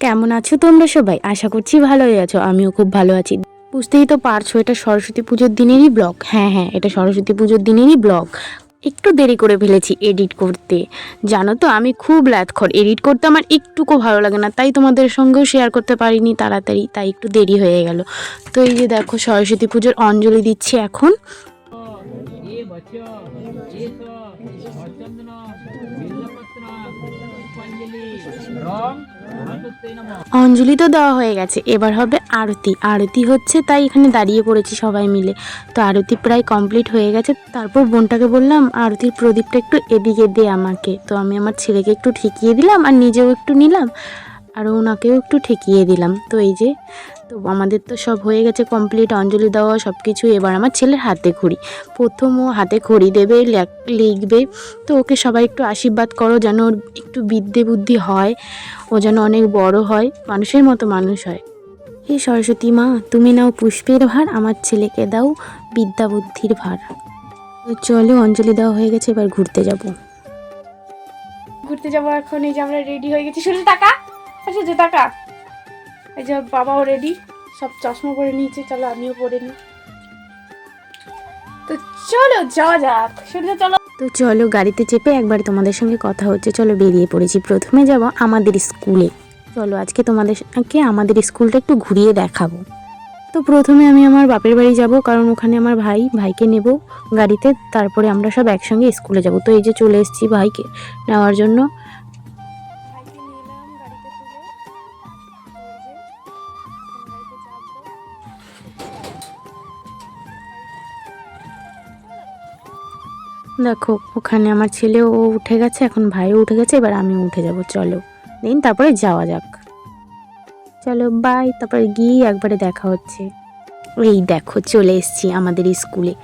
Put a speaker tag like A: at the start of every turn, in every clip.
A: কেমন আছো তোমরা সবাই? আশা করছি ভালোই আছো, আমিও খুব ভালো আছি। বুঝতেই তো পারছ, এটা সরস্বতী পুজোর দিনেরই ব্লগ হ্যাঁ হ্যাঁ এটা সরস্বতী পুজোর দিনেরই ব্লগ একটু দেরি করে ফেলেছি এডিট করতে। জানো তো, আমি খুব ল্যাথখর এডিট করতে আমার একটুকু ভালো লাগে না, তাই তোমাদের সঙ্গেও শেয়ার করতে পারিনি তাড়াতাড়ি, তাই একটু দেরি হয়ে গেল। তো এই যে দেখো, সরস্বতী পুজোর অঞ্জলি দিচ্ছি এখন।
B: ये
A: অঞ্জলি তো দেওয়া হয়ে গেছে। এবার হবে আরতি। আরতি হচ্ছে তাই এখানে দাঁড়িয়ে পড়েছি সবাই মিলে। তো আরতি প্রায় কমপ্লিট হয়ে গেছে। তারপর বোনটাকে বললাম, আরতির প্রদীপটা একটু এদিকে দে আমাকে। তো আমি আমার ছেলেকে একটু ঠেকিয়ে দিলাম আর নিজেও একটু নিলাম, আর ওনাকেও একটু ঠেকিয়ে দিলাম। তো এই যে তো আমাদের তো সব হয়ে গেছে কমপ্লিট অঞ্জলি দেওয়া সব কিছু এবার আমার ছেলের হাতে খড়ি প্রথম ও হাতে খড়ি দেবে, লেখ- লিখবে। তো ওকে সবাই একটু আশীর্বাদ করো যেন ওর একটু বিদ্যে বুদ্ধি হয়, ও যেন অনেক বড় হয়, মানুষের মতো মানুষ হয়। হে সরস্বতী মা, তুমি নাও পুষ্পের ভার, আমার ছেলেকে দাও বিদ্যা বুদ্ধির ভার। চলো, অঞ্জলি দেওয়া হয়ে গেছে, এবার ঘুরতে যাব।
C: ঘুরতে যাব এখন, এই যে আমরা রেডি হয়ে গেছি। শুধু টাকা আচ্ছা টাকা। এই যে বাবাও রেডি সব চশমা পরে নিয়েছে, চলো আমিও পরে নিই। তো চলো যাওয়া যাক শুনলে চলো।
A: তো চলো গাড়িতে চেপে একবার তোমাদের সঙ্গে কথা হচ্ছে, চলো বেরিয়ে পড়েছি। প্রথমে যাব আমাদের স্কুলে। চলো আজকে তোমাদেরকে আমাদের স্কুলটা একটু ঘুরিয়ে দেখাবো। তো প্রথমে আমি আমার বাপের বাড়ি যাব, কারণ ওখানে আমার ভাই, ভাইকে নেব গাড়িতে, তারপরে আমরা সব একসঙ্গে স্কুলে যাব। তো এই যে চলে এসেছি ভাইকে নেওয়ার জন্য। দেখো, ওখানে আমার ছেলে ও উঠে গেছে, এখন ভাইও উঠে গেছে, এবার আমি উঠে যাব, চলো। দিন তারপরে যাওয়া যাক। চলো বাই তারপরে গিয়ে একবারে দেখা হচ্ছে। এই দেখো, চলে এসেছি আমাদের স্কুলে।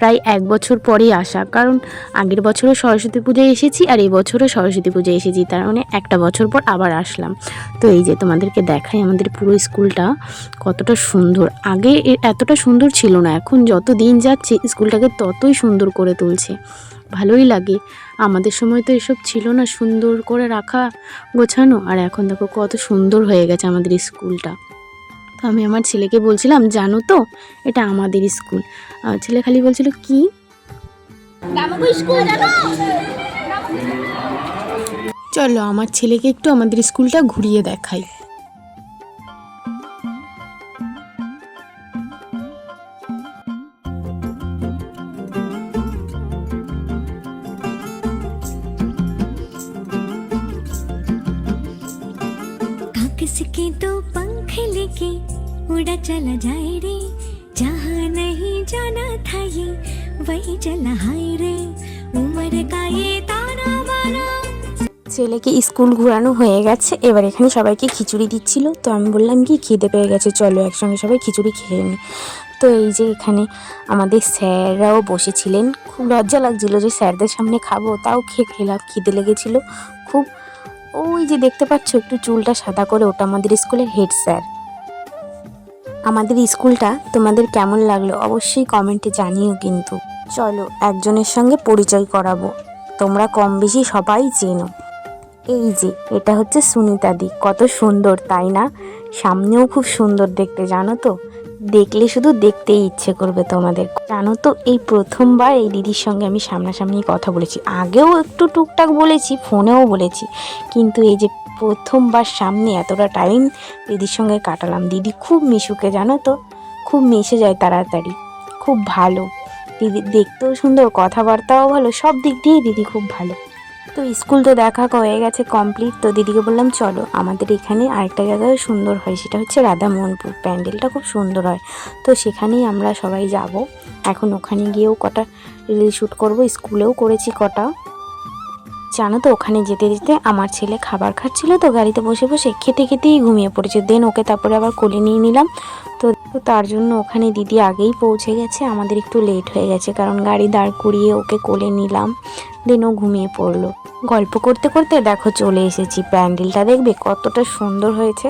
A: প্রায় এক বছর পরেই আসা। কারণ আগের বছরও সরস্বতী পুজোয় এসেছি আর এই বছরও সরস্বতী পুজোয় এসেছি। তার মানে একটা বছর পর আবার আসলাম। তো এই যে তোমাদেরকে দেখাই আমাদের পুরো স্কুলটা কতটা সুন্দর। আগে এতটা সুন্দর ছিল না, এখন যত দিন যাচ্ছে স্কুলটাকে ততই সুন্দর করে তুলছে। ভালোই লাগে। আমাদের সময় তো এসব ছিল না, সুন্দর করে রাখা, গোছানো। আর এখন দেখো কত সুন্দর হয়ে গেছে আমাদের স্কুলটা। তো আমি আমার ছেলেকে বলছিলাম জানো তো এটা আমাদের স্কুল। ছেলে খালি বলছিল কি? চলো আমার ছেলেকে একটু আমাদের স্কুলটা ঘুরিয়ে দেখাই।
D: उड़ा चला जाए रे जहाँ नहीं जाना था ये वही चला हाय रे उम्र का ये ताना बाना
A: ছেলেকে স্কুল ঘোরানো হয়ে গেছে এবার এখানে সবাইকে খিচুড়ি দিচ্ছিল তো আমি বললাম কি খিদে পেয়ে গেছে চলো একসঙ্গে সবাই খিচুড়ি খেয়ে নিই তো এই যে এখানে আমাদের স্যাররাও বসেছিলেন খুব লজ্জা লাগছিল যে স্যারদের সামনে খাবো তাও খেয়ে খেলাম খিদে লেগেছিল খুব ওই যে দেখতে পাচ্ছ একটু চুলটা সাদা করে ওটা আমাদের স্কুলের হেড স্যার আমাদের স্কুলটা তোমাদের কেমন লাগল অবশ্যই কমেন্টে জানিও কিন্তু। চলো, একজনের সঙ্গে পরিচয় করাবো। তোমরা কম বেশি সবাই চেনো। এই যে, এটা হচ্ছে সুনিতাদি কত সুন্দর, তাই না? সামনেও খুব সুন্দর দেখতে, জানো তো? দেখলে শুধু দেখতেই ইচ্ছে করবে তোমাদের। জানো তো, এই প্রথমবার এই দিদির সঙ্গে আমি সামনাসামনি কথা বলেছি। আগেও একটু টুকটাক বলেছি, ফোনেও বলেছি। কিন্তু এই যে প্রথমবার সামনে এতটা টাইম দিদির সঙ্গে কাটালাম। দিদি খুব মিশুকে, জানো তো? খুব মিশে যায় তাড়াতাড়ি। খুব ভালো। দিদি দেখতেও সুন্দর, কথাবার্তাও ভালো, সব দিক দিয়ে দিদি খুব ভালো। তো স্কুল তো দেখা হয়ে গেছে কমপ্লিট তো দিদিকে বললাম, চলো, আমাদের এখানে আরেকটা জায়গায় সুন্দর হয়, সেটা হচ্ছে রাধা রাধামোহনপুর। প্যান্ডেলটা খুব সুন্দর হয়। তো সেখানেই আমরা সবাই যাব। এখন ওখানে গিয়েও কটা রিল শ্যুট করব, স্কুলেও করেছি কটা। জানো তো, ওখানে যেতে যেতে আমার ছেলে খাবার খাচ্ছিল তো, গাড়িতে বসে বসে খেতে খেতেই ঘুমিয়ে পড়েছে। দেন ওকে তারপরে আবার কোলে নিয়ে নিলাম। তো তার জন্য ওখানে দিদি আগেই পৌঁছে গেছে, আমাদের একটু লেট হয়ে গেছে, কারণ গাড়ি দাঁড় করিয়ে ওকে কোলে নিলাম। দেন ও ঘুমিয়ে পড়ল। গল্প করতে করতে দেখো চলে এসেছি, প্যান্ডেলটা দেখবে কতটা সুন্দর হয়েছে।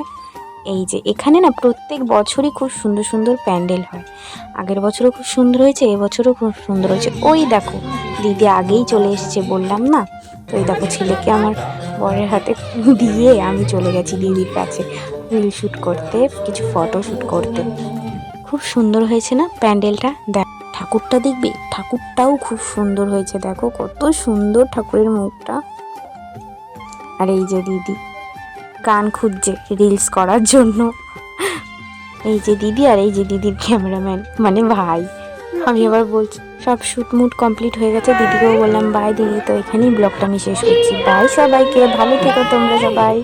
A: এই যে, এখানে না প্রত্যেক বছরই খুব সুন্দর সুন্দর প্যান্ডেল হয়। আগের বছরও খুব সুন্দর হয়েছে, এবছরও খুব সুন্দর হয়েছে। ওই দেখো, দিদি আগেই চলে এসেছে বললাম না? তো এই দেখো ছেলেকে আমার বরের হাতে দিয়ে আমি চলে গেছি দিদির কাছে রিল শ্যুট করতে, কিছু ফটো শ্যুট করতে। খুব সুন্দর হয়েছে না প্যান্ডেলটা? দেখ, ঠাকুরটা দেখবে? ঠাকুরটাও খুব সুন্দর হয়েছে, দেখো কত সুন্দর ঠাকুরের মুখটা। আর এই যে দিদি, গান খুঁজছে রিলস করার জন্য। এই যে দিদি আর এই যে দিদির ক্যামেরাম্যান মানে ভাই। আমি আবার বলছি, সব শ্যুট মুট কমপ্লিট হয়ে গেছে। দিদিকেও বললাম, বাই দিদি, তো এখানেই ব্লগটা আমি শেষ করছি। বাই সবাইকে, ভালো থেকো তোমরা সবাই।